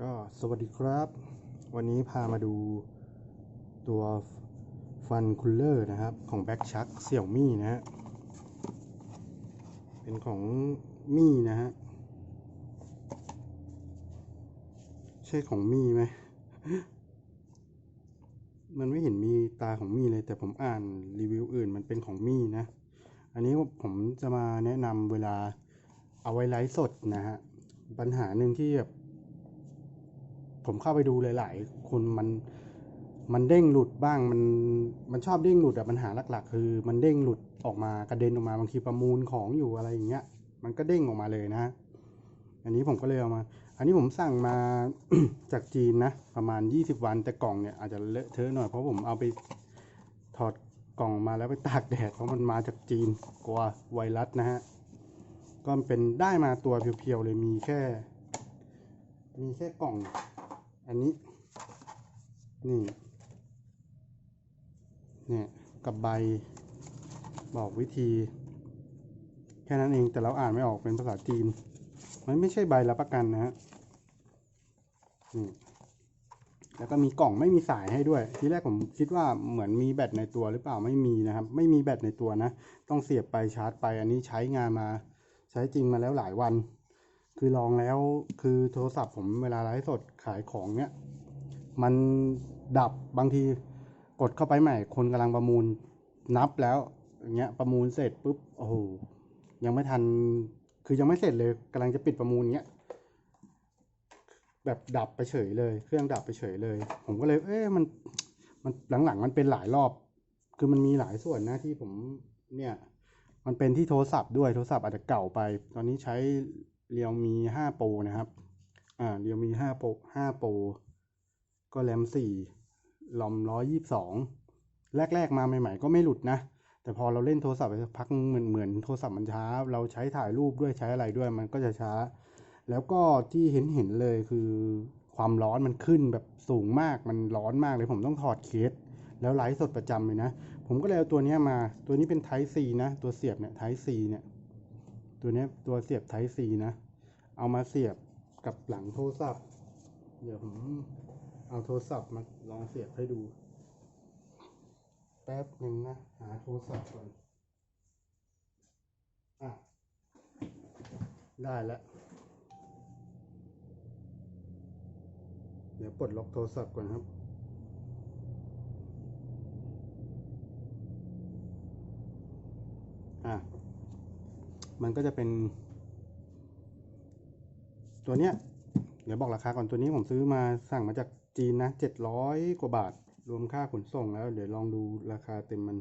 ก็สวัสดีครับ วันนี้พามาดูตัวฟันคูลเลอร์นะครับ ของแบ็กชักเสี่ยวมี่นะฮะ เป็นของมี่นะฮะ ใช่ของมี่ไหม มันไม่เห็นมีตาของมี่เลย แต่ผมอ่านรีวิวอื่นมันเป็นของมี่นะ อันนี้ผมจะมาแนะนำเวลาเอาไว้ไลฟ์สดนะฮะ ปัญหาหนึ่งที่แบบ ผมเข้าไปดูหลายๆคนมันมันเด้งหลุดบ้างมันมันชอบเด้งหลุดอะปัญหาหลัก ๆ คือ มันเด้งหลุดออกมากระเด็นออกมาบางทีประมูลของอยู่อะไรอย่างเงี้ย มันก็เด้งออกมาเลยนะ อันนี้ผมก็เลยเอามา อันนี้ผมสั่งมาจากจีนนะประมาณ 20 วันแต่กล่องเนี่ยอาจจะเลอะเทอะหน่อยเพราะผมเอาไปถอดกล่องมาแล้วไปตากแดดเพราะมันมาจากจีนกลัวไวรัสนะฮะก็เป็นได้มาตัวเพียวๆเลยมีแค่ มีแค่กล่อง อันนี้ นี่เนี่ยกับใบบอกวิธี แค่นั้นเองแต่เราอ่านไม่ออกเป็นภาษาจีน มันไม่ใช่ใบรับประกันนะฮะนี่แล้วก็มีกล่องไม่มีสายให้ด้วย ทีแรกผมคิดว่าเหมือนมีแบตในตัวหรือเปล่าไม่มีนะครับ ไม่มีแบตในตัวนะ ต้องเสียบไปชาร์จไป อันนี้ใช้งานมา ใช้จริงมาแล้วหลายวัน คือลองแล้วคือโทรศัพท์ผมเวลาไลฟ์สดขายของเนี้ยมันดับบางทีกดเข้าไปใหม่ คนกำลังประมูลนับแล้วอย่างเงี้ยประมูลเสร็จปุ๊บโอ้โหยังไม่ทัน คือยังไม่เสร็จเลยกำลังจะปิดประมูลเงี้ยแบบดับไปเฉยเลย เครื่องดับไปเฉยเลย ผมก็เลย เอ๊ะมันมันหลังๆ มันเป็นหลายรอบ คือมันมีหลายส่วนนะที่ผมเนี่ย มันเป็นที่โทรศัพท์ด้วยโทรศัพท์อาจจะเก่าไป ตอนนี้ใช้ เรียวมีห้าโปรนะครับ อ่าเรียวมีห้าโปรห้าโปรก็แรมสี่ลอมร้อยยี่สิบสองแรก ๆ มาใหม่ ๆ ก็ไม่หลุดนะ แต่พอเราเล่นโทรศัพท์ไปสักพักเหมือนเหมือนโทรศัพท์มันช้า เราใช้ถ่ายรูปด้วยใช้อะไรด้วยมันก็จะช้า แล้วก็ที่เห็นเห็นเลยคือความร้อนมันขึ้นแบบสูงมากมันร้อนมากเลยผมต้องถอดเคส แล้วไลฟ์สดประจำเลยนะ ผมก็เลยเอาตัวนี้มาตัวนี้เป็น Type C นะ ตัวเสียบเนี่ย Type C เนี่ย ตัวนี้ตัวเสียบ Type C นะ เอามาเสียบกับหลังโทรศัพท์ เดี๋ยวผมเอาโทรศัพท์มาลองเสียบให้ดู แป๊บหนึ่งนะ หาโทรศัพท์ก่อน อะ ได้แล้ว เดี๋ยวปลดล็อกโทรศัพท์ก่อนครับอะ มันก็จะเป็น ตัวเนี้ย เดี๋ยวบอกราคาก่อนตัวนี้ผมซื้อมาสั่งมาจากจีนนะเจ็ดร้อยกว่าบาท รวมค่าขนส่งแล้ว เดี๋ยวลองดูราคาเต็มมัน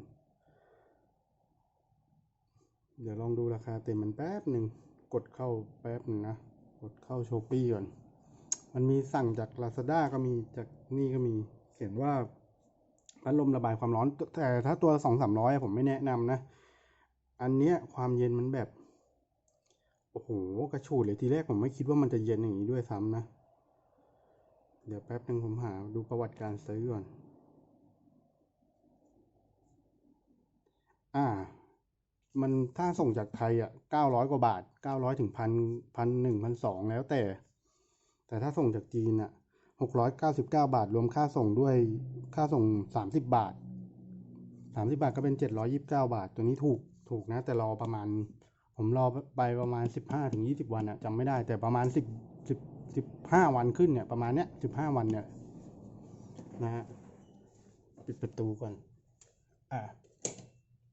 เดี๋ยวลองดูราคาเต็มมันแป๊บหนึ่งกดเข้าแป๊บหนึ่งนะ กดเข้าโชปี้ก่อน มันมีสั่งจาก Lazada ก็มีจากนี่ก็มีเขียนว่าพัดลมระบายความร้อนแต่ถ้าตัวสองสามร้อยผมไม่แนะนำนะ อันเนี้ยความเย็นมันแบบ โอ้โหกระฉูดเลยทีแรกผมไม่คิดว่ามันจะเย็นอย่างนี้ด้วยซ้ำนะ เดี๋ยวแป๊บหนึ่งผมหาดูประวัติการซื้อก่อน อ่า มันถ้าส่งจากไทยอะเก้าร้อยกว่าบาทเก้าร้อยถึงพันพันหนึ่งพันสองแล้วแต่ แต่ถ้าส่งจากจีนอะหกร้อยเก้าสิบเก้าบาท รวมค่าส่งด้วยค่าส่งสามสิบบาทสามสิบาทก็เป็นเจ็ดร้อยิบเก้าบาท ตัวนี้ถูกถูกนะ แต่รอประมาณ ผมรอไปประมาณสิบห้าถึงยี่สิบวันอะจำไม่ได้ แต่ประมาณสิบสิบสิบห้าวันขึ้นเนี่ยประมาณเนี้ยสิบห้าวันเนี่ยนะฮะปิดประตูก่อนอะ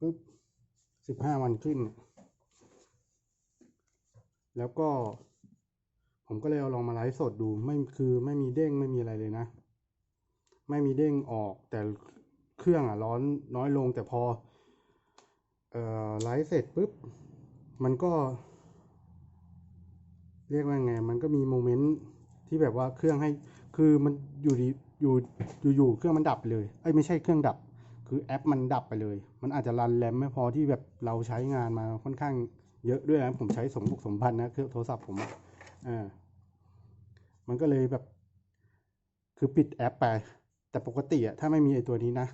ปุ๊บสิบห้าวันขึ้น แล้วก็ ผมก็เลยเอาลองมาไลฟ์สดดูไม่คือไม่มีเด้งไม่มีอะไรเลยนะ ไม่มีเด้งออกแต่เครื่องอะร้อนน้อยลงแต่พอ เอ่อไลฟ์เสร็จปุ๊บ มันก็ เรียกว่าไง มันก็มีโมเมนต์ที่แบบว่าเครื่องให้ คือมันอยู่ดีอยู่อยู่อยู่เครื่องมันดับไปเลยไอ้ยไม่ใช่เครื่องดับ คือแอปมันดับไปเลย มันอาจจะรันแรมไม่พอที่แบบเราใช้งานมาค่อนข้างเยอะด้วยนะผมใช้สมบุกสมพันนะเครื่องโทรศัพท์ผมอ่ามันก็เลยแบบ คือปิดแอปไป แต่ปกติอะถ้าไม่มีไอ้ตัวนี้นะ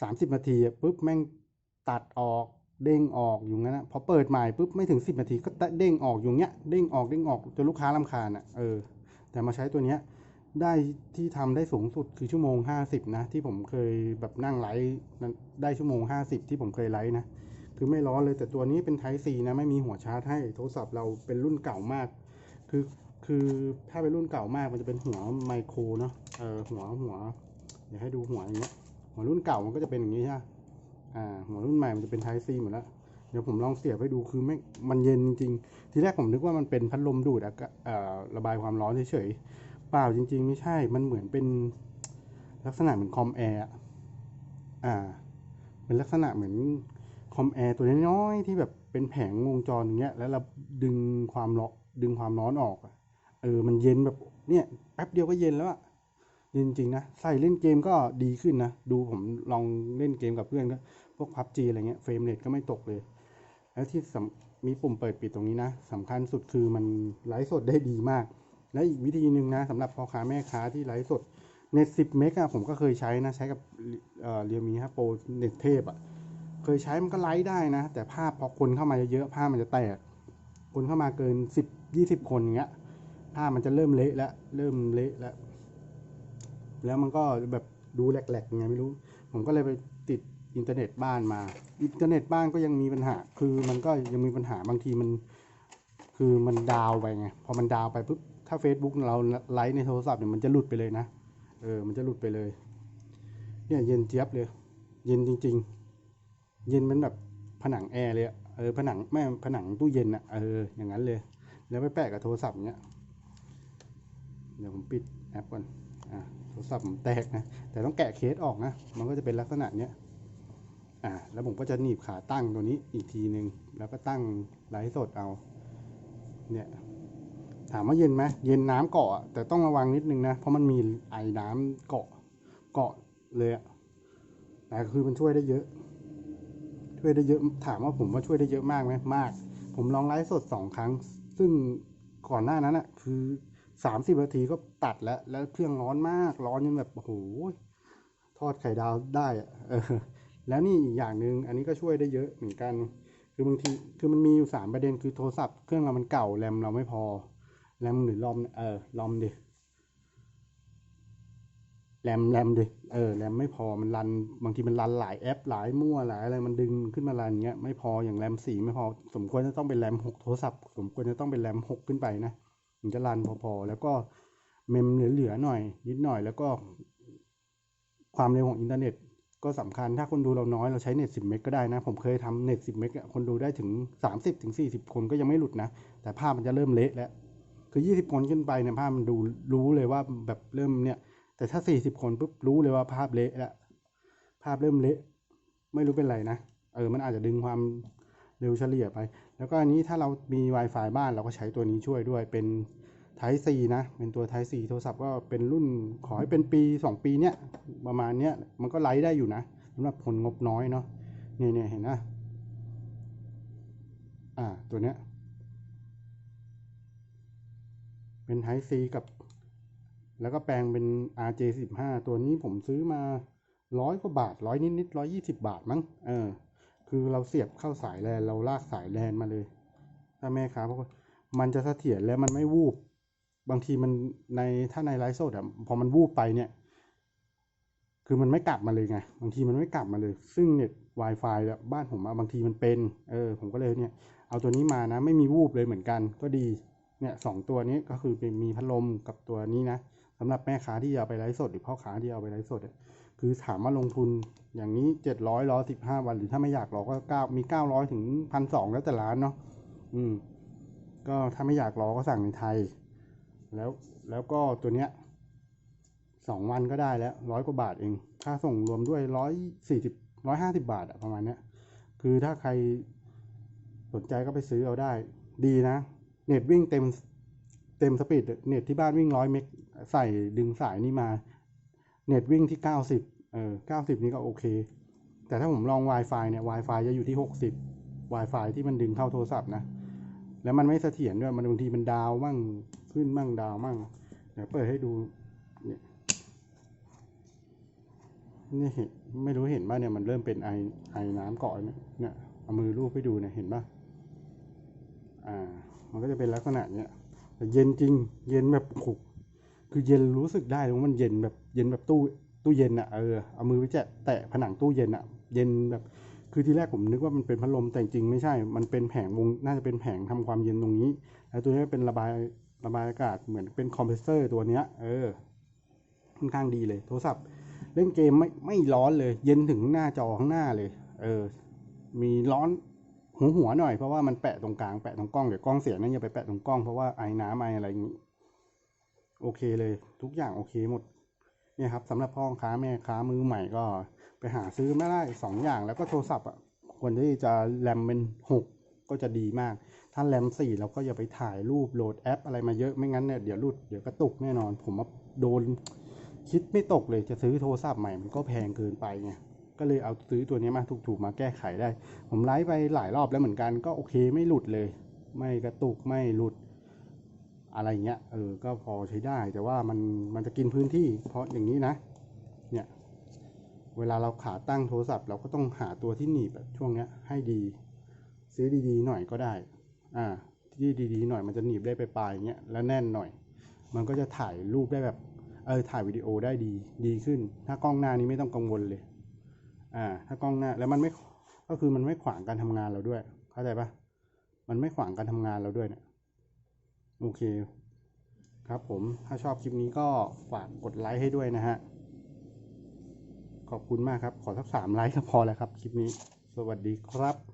สามสิบนาทีปุ๊บแม่งตัดออก เด้งออกอยู่งั้นนะพอเปิดใหม่ปุ๊บไม่ถึงสิบนาทีก็เด้งออกอยู่เงี้ยเด้งออกเด้งออกจนลูกค้ารำคาญอะเออแต่มาใช้ตัวเนี้ยได้ที่ทำได้สูงสุดคือชั่วโมง 50 นะ ที่ผมเคยแบบนั่งไลฟ์นั้นได้ชั่วโมง 50 ที่ผมเคยไลฟ์นะ คือไม่ร้อนเลยแต่ตัวนี้เป็น Type C นะ ไม่มีหัวชาร์จให้โทรศัพท์เราเป็นรุ่นเก่ามาก คือคือถ้าเป็นรุ่นเก่ามากมันจะเป็นหัวไมโครเนาะเออหัวหัวเดี๋ยวให้ดูหัวอย่างเงี้ยหัวรุ่นเก่ามันก็จะเป็นอย่างนี้ใช่ไหม อ่าหัวรุ่นใหม่มันจะเป็น Type C หมดแล้ว เดี๋ยวผมลองเสียบให้ดูคือไม่มันเย็นจริงๆ ทีแรกผมนึกว่ามันเป็นพัดลมดูดอากาศเอ่อระบายความร้อนเฉยๆ เปล่าจริง ๆ ไม่ใช่ มันเหมือนเป็นลักษณะเหมือนคอมแอร์อ่า เป็นลักษณะเหมือนคอมแอร์ตัวน้อยๆที่แบบเป็นแผงวงจรอย่างเงี้ย แล้วเราดึงความร้อนดึงความร้อนออกอะเออ มันเย็นแบบเนี่ยแป๊บเดียวก็เย็นแล้วอะ จริงๆนะใส่เล่นเกมก็ดีขึ้นนะ ดูผมลองเล่นเกมกับเพื่อนก็ พวกพับจีอะไรเงี้ยเฟรมเรทก็ไม่ตกเลย แล้วที่มีปุ่มเปิดปิดตรงนี้นะสำคัญสุดคือมันไลฟ์สดได้ดีมาก และอีกวิธีหนึ่งนะสำหรับพ่อค้าแม่ค้าที่ไลฟ์สดเน็ต10เมกอะผมก็เคยใช้นะ ใช้กับเรียมีฮะโปรเน็ตเทพอะเคยใช้มันก็ไลฟ์ได้นะ แต่ภาพพอคนเข้ามาเยอะๆภาพมันจะแตก คนเข้ามาเกิน10 20คนอย่างเงี้ยภาพมันจะเริ่มเละแล้วเริ่มเละแล้ว แล้วมันก็แบบดูแหลกๆยังไงไม่รู้ ผมก็เลยไปติดอินเทอร์เน็ตบ้านมา อินเทอร์เน็ตบ้านก็ยังมีปัญหา คือมันก็ยังมีปัญหาบางทีมัน คือมันดาวไปไง พอมันดาวไปปุ๊บ ถ้า Facebook เราไลฟ์ในโทรศัพท์เนี่ยมันจะหลุดไปเลยนะ เออ มันจะหลุดไปเลย เนี่ยเย็นเจี๊ยบเลย เย็นจริง ๆ เย็นเป็นแบบผนังแอร์เลยอะเออ ผนังแม่ผนังตู้เย็นอะเออ อย่างนั้นเลย แล้วไปแปะกับโทรศัพท์เนี้ย เดี๋ยวผมปิดแอปก่อน โทรศัพท์ผมแตกนะ แต่ต้องแกะเคสออกนะ มันก็จะเป็นลักษณะเนี้ย อ่า แล้วผมก็จะหนีบขาตั้งตัวนี้อีกทีหนึ่งแล้วก็ตั้งไลฟ์สดเอา เนี่ย ถามว่าเย็นไหมเย็นน้ำเกาะ แต่ต้องระวังนิดนึงนะ เพราะมันมีไอ้น้ำเกาะ เกาะเลยอะแต่คือมันช่วยได้เยอะ ช่วยได้เยอะ ถามว่าผมว่าช่วยได้เยอะมากไหมมาก ผมลองไลฟ์สดสองครั้ง ซึ่งก่อนหน้านั้นอะคือ สามสิบนาทีก็ตัดแล้ว แล้วเครื่องร้อนมาก ร้อนจนแบบโอ้โหทอดไข่ดาวได้อะเออแล้วนี่อีกอย่างหนึ่งอันนี้ก็ช่วยได้เยอะเหมือนกัน คือบางทีคือมันมีอยู่สามประเด็นคือโทรศัพท์เครื่องเรามันเก่าแรมเราไม่พอแรมหรือลอมเออลอมดิแรมแรมดิเออแรมไม่พอมันรัน บางทีมันรันหลายแอป หลายมั่วหลายอะไรมันดึงขึ้นมารันเงี้ยไม่พออย่างแรมสี่ไม่พอสมควรจะต้องเป็นแรมหกโทรศัพท์ สมควรจะต้องเป็นแรมหกขึ้นไปนะ ถึงจะรันพอๆ แล้วก็เมมเหลือๆหน่อย นิดหน่อยแล้วก็ ความเร็วของอินเทอร์เน็ต ก็สำคัญถ้าคนดูเราน้อยเราใช้เน็ต10 เมกก็ได้นะ ผมเคยทำเน็ต10 เมกคนดูได้ถึง 30ถึง40 คนก็ยังไม่หลุดนะ แต่ภาพมันจะเริ่มเละแล้ว คือ 20 คนขึ้นไปเนี่ยภาพมันดูรู้เลยว่าแบบเริ่มเนี่ย แต่ถ้า 40 คนปุ๊บรู้เลยว่าภาพเละแล้วภาพเริ่มเละ ไม่รู้เป็นไรนะ เออ มันอาจจะดึงความ เร็วเฉลี่ยไป แล้วก็อันนี้ถ้าเรามี Wi-Fi บ้านเราก็ใช้ตัวนี้ช่วยด้วยเป็น Type C นะ เป็นตัว Type C โทรศัพท์ก็เป็นรุ่นขอให้เป็นปี 2 ปีเนี้ยประมาณเนี้ยมันก็ไลฟ์ได้อยู่นะสำหรับคนงบน้อยเนาะเนี่ยเนี่ยเห็นนะอ่าตัวเนี้ยเป็น Type C กับ แล้วก็แปลงเป็น RJ 15 ตัวนี้ผมซื้อมาร้อยกว่าบาทร้อยนิดนิดร้อยยี่สิบาทมั้งเออ คือเราเสียบเข้าสายแลนเราลากสายแลนมาเลย ถ้าแม่ค้าเพราะมันจะเสถียรและมันไม่วูบ บางทีมันในถ้าในไลฟ์สดอะพอมันวูบไปเนี่ย คือมันไม่กลับมาเลยไง บางทีมันไม่กลับมาเลย ซึ่งเน็ต Wi-Fi แบบบ้านผมอะบางทีมันเป็น เออ ผมก็เลยเนี่ย เอาตัวนี้มานะ ไม่มีวูบเลยเหมือนกัน ก็ดี เนี่ยสองตัวนี้ก็คือเป็นมีพัดลมกับตัวนี้นะสำหรับแม่ค้าที่เอาไปไลฟ์สดหรือพ่อค้าที่เอาไปไลฟ์สดอะ คือถามว่าลงทุนอย่างนี้เจ็ดร้อยรอสิบห้าวัน หรือถ้าไม่อยากรอก็เก้ามีเก้าร้อยถึงพันสองแล้วแต่ร้านเนาะอืม ก็ถ้าไม่อยากรอก็สั่งในไทย แล้วแล้วก็ตัวเนี้ยสองวันก็ได้แล้วร้อยกว่าบาทเอง ค่าส่งรวมด้วยร้อยสี่สิบร้อยห้าสิบาทอะประมาณเนี้ย คือถ้าใครสนใจก็ไปซื้อเอาได้ ดีนะ เน็ตวิ่งเต็มเต็มสปีดเน็ตที่บ้านวิ่งร้อยเมกใส่ดึงสายนี่มา เน็ตวิ่งที่เก้าสิบเออเก้าสิบนี่ก็โอเค แต่ถ้าผมลอง Wi-Fi เนี่ย Wi-Fi จะอยู่ที่หกสิบ Wi-Fi ที่มันดึงเข้าโทรศัพท์นะ แล้วมันไม่เสถียรด้วย มันบางทีมันดาวมั่ง ขึ้นมั่งดาวมั่ง เดี๋ยวเปิดให้ดู เนี่ย นี่เห็นไม่รู้เห็นป่ะเนี่ย มันเริ่มเป็นไอไอน้ำเกาะเนี่ยเนี่ยเอามือลูบให้ดูเนี่ย เห็นป่ะ อ่า มันก็จะเป็นลักษณะเนี้ยแต่เย็นจริง เย็นแบบขุก คือเย็นรู้สึกได้เลยว่ามันเย็นแบบเย็นแบบตู้ตู้เย็นอะเออเอามือไปแจะแตะผนังตู้เย็นอะเย็นแบบ คือที่แรกผมนึกว่ามันเป็นพัดลมแต่จริงไม่ใช่ มันเป็นแผงวงน่าจะเป็นแผงทำความเย็นตรงนี้ แล้วตัวนี้เป็นระบายระบายอากาศเหมือนเป็นคอมเพรสเซอร์ตัวเนี้ย เออค่อนข้างดีเลย โทรศัพท์ เล่นเกมไม่ไม่ร้อนเลย เย็นถึงหน้าจอข้างหน้าเลย เออ มีร้อนหัวหัวๆหน่อยเพราะว่ามันแปะตรงกลางแปะตรงกล้องเดี๋ยวกล้องเสียนั่นอย่าไปแปะตรงกล้องเพราะว่าไอ้น้ำไออะไรอย่างนี้ โอเคเลยทุกอย่างโอเคหมดเนี่ยครับสำหรับพ่อค้าแม่ค้ามือใหม่ก็ไปหาซื้อไม่ได้สองอย่างแล้วก็โทรศัพท์อะควรที่จะแรมเป็นหกก็จะดีมาก ถ้าแรมสี่เราก็อย่าไปถ่ายรูปโหลดแอป อะไรมาเยอะไม่งั้นเนี่ยเดี๋ยวรุดเดี๋ยวกระตุกแน่นอน ผมว่าโดนคิดไม่ตกเลยจะซื้อโทรศัพท์ใหม่มันก็แพงเกินไปไงก็เลยเอาซื้อตัวนี้มาถูกๆมาแก้ไขได้ ผมไลฟ์ไปหลายรอบแล้วเหมือนกันก็โอเคไม่หลุดเลย ไม่กระตุกไม่หลุด อะไรเงี้ยเออก็พอใช้ได้ แต่ว่ามันมันจะกินพื้นที่ เพราะอย่างนี้นะ เนี่ย เวลาเราขาตั้งโทรศัพท์ เราก็ต้องหาตัวที่หนีบแบบช่วงเนี้ยให้ดี ซื้อดีๆหน่อยก็ได้ อ่า ที่ดีๆหน่อยมันจะหนีบได้ไปปลายๆอย่างเงี้ยแล้วแน่นหน่อย มันก็จะถ่ายรูปได้แบบเออถ่ายวิดีโอได้ดีดีขึ้น ถ้ากล้องหน้านี้ไม่ต้องกังวลเลย อ่า ถ้ากล้องหน้าแล้วมันไม่ก็คือมันไม่ขวางการทำงานเราด้วย เข้าใจปะมันไม่ขวางการทำงานเราด้วยเนี่ย โอเค ครับผมถ้าชอบคลิปนี้ก็ฝากกดไลค์ให้ด้วยนะฮะ ขอบคุณมากครับ ขอสักสามไลค์ก็พอแล้วครับคลิปนี้ สวัสดีครับ